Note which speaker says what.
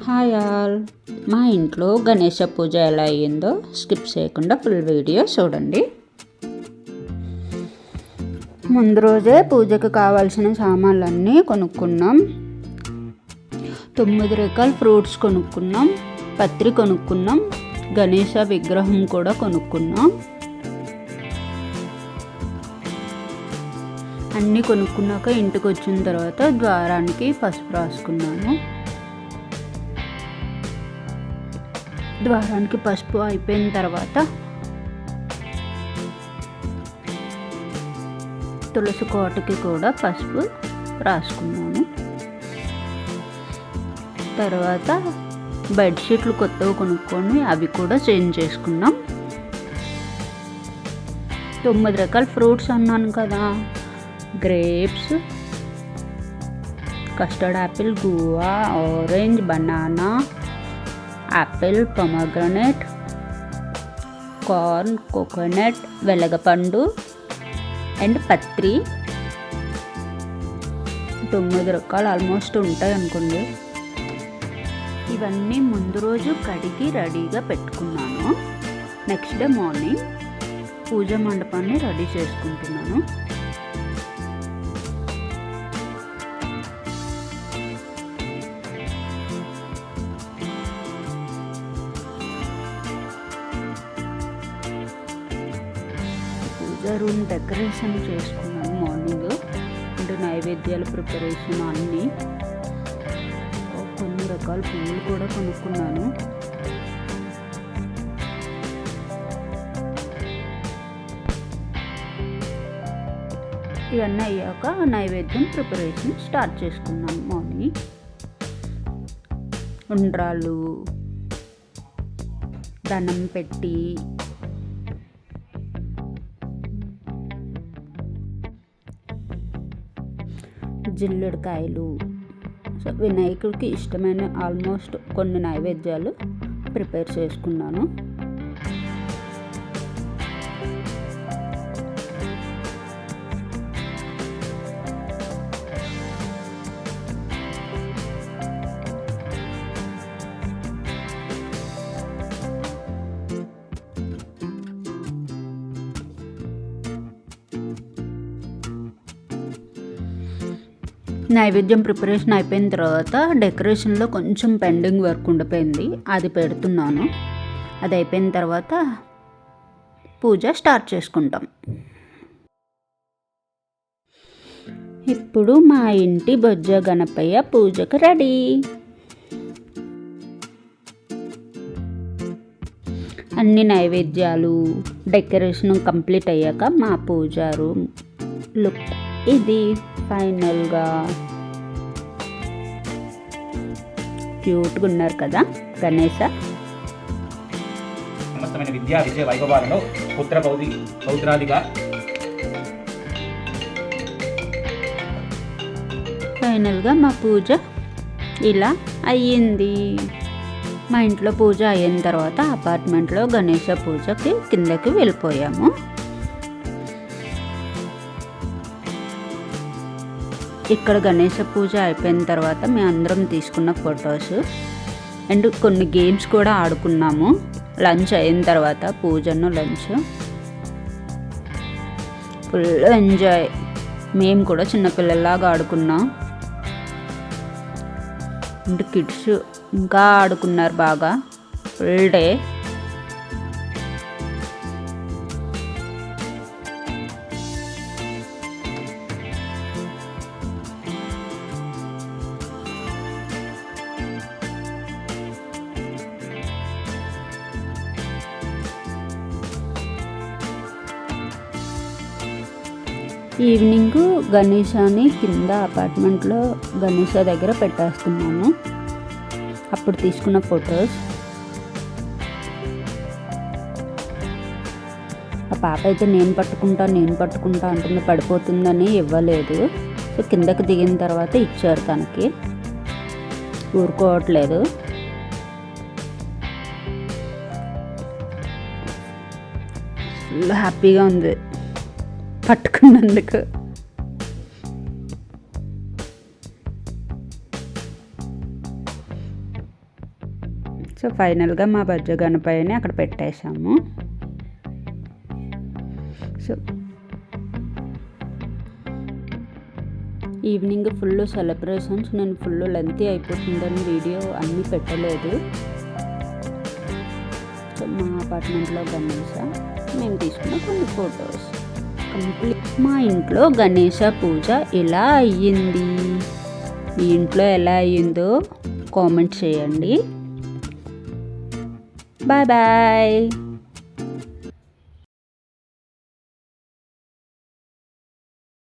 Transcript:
Speaker 1: Hi all. మా ఇంట్లో గణేష పూజ ఎలా అయ్యిందో స్కిప్ చేయకుండా ఫుల్ వీడియో చూడండి. ముందు రోజే పూజకు కావాల్సిన సామాన్లన్నీ కొనుక్కున్నాం. తొమ్మిది రకాల ఫ్రూట్స్ కొనుక్కున్నాం. పత్రి కొనుక్కున్నాం. గణేష విగ్రహం కూడా కొనుక్కున్నాం. అన్నీ కొనుక్కున్నాక ఇంటికి వచ్చిన తర్వాత ద్వారానికి పసుపు రాసుకున్నాము ద్వారానికి పసుపు అయిపోయిన తర్వాత తులసి కోటకి కూడా పసుపు రాసుకున్నాను. తర్వాత బెడ్షీట్లు కొత్తవి కొనుక్కొని అవి కూడా చేంజ్ చేసుకున్నాం. తొమ్మిది రకాల ఫ్రూట్స్ అన్నాను కదా grapes custard apple guava orange banana apple pomegranate corn coconut వెలగపండు and పత్రి. తొమ్మిది రకాలు ఆల్మోస్ట్ ఉంటాయి అనుకోండి. ఇవన్నీ ముందు రోజు కడిగి రెడీగా పెట్టుకున్నాను. నెక్స్ట్ డే మార్నింగ్ పూజ మండపాన్ని రెడీ చేసుకుంటున్నాను. రూమ్ డెకరేషన్ చేసుకున్నాను మార్నింగ్. అంటే నైవేద్యాల ప్రిపరేషన్ అన్నీ. కొన్ని రకాల పువ్వులు కూడా కొనుక్కున్నాను. ఇవన్నీ అయ్యాక నైవేద్యం ప్రిపరేషన్ స్టార్ట్ చేసుకున్నాను మార్నింగ్. ఉండ్రాళ్ళు దండం పెట్టి జిల్లుడికాయలు. సో వినాయకుడికి ఇష్టమైన ఆల్మోస్ట్ కొన్ని నైవేద్యాలు ప్రిపేర్ చేసుకున్నాను. నైవేద్యం ప్రిపరేషన్ అయిపోయిన తర్వాత డెకరేషన్లో కొంచెం పెండింగ్ వర్క్ ఉండిపోయింది. అది పెడుతున్నాను. అది అయిపోయిన తర్వాత పూజ స్టార్ట్ చేసుకుంటాం. ఇప్పుడు మా ఇంటి బొజ్జ గణపయ్య పూజకు రెడీ. అన్ని నైవేద్యాలు డెకరేషన్ కంప్లీట్ అయ్యాక మా పూజారు లుక్ ఇది. ఫైనల్గా క్యూట్గా ఉన్నారు కదా గణేష
Speaker 2: సమస్తమైన విద్యా విజయ వైభవాలలో పుత్ర పౌది పౌత్రాదిగా
Speaker 1: ఫైనల్గా మా పూజ ఇలా అయ్యింది. మా ఇంట్లో పూజ అయిన తర్వాత అపార్ట్మెంట్లో గణేష పూజకి కిందకి వెళ్ళిపోయాము. ఇక్కడ గణేష పూజ అయిపోయిన తర్వాత మేము అందరం తీసుకున్న ఫొటోస్ అండ్ కొన్ని గేమ్స్ కూడా ఆడుకున్నాము. లంచ్ అయిన తర్వాత పూజను లంచ్ ఫుల్ ఎంజాయ్ మేము కూడా చిన్నపిల్లల్లాగా ఆడుకున్నాం. అండ్ కిడ్స్ ఇంకా ఆడుకున్నారు బాగా. ఫుల్ డే ఈవినింగ్ గణేశాని కింద అపార్ట్మెంట్లో గణేష దగ్గర పెట్టేస్తున్నాను. అప్పుడు తీసుకున్న ఫొటోస్. ఆ పాప అయితే నేను పట్టుకుంటా నేను పట్టుకుంటా అంటుంది పడిపోతుందని ఇవ్వలేదు. సో కిందకి దిగిన తర్వాత ఇచ్చారు తనకి. ఊరుకోవట్లేదు. హ్యాపీగా ఉంది. పట్టుకున్నందుకు. సో ఫైనల్గా మా బజ్జ గణపయ్యని అక్కడ పెట్టేశాము. సో ఈవినింగ్ ఫుల్ సెలబ్రేషన్స్ నేను ఫుల్ లెంతీ అయిపోతుందని వీడియో అన్నీ పెట్టలేదు. సో మా అపార్ట్మెంట్లో గణేష మేము తీసుకున్న కొన్ని ఫొటోస్. కంప్లీట్ మా ఇంట్లో గణేష పూజ ఇలా అయ్యింది? మీ ఇంట్లో ఎలా అయ్యిందో కామెంట్ చేయండి. Bye bye.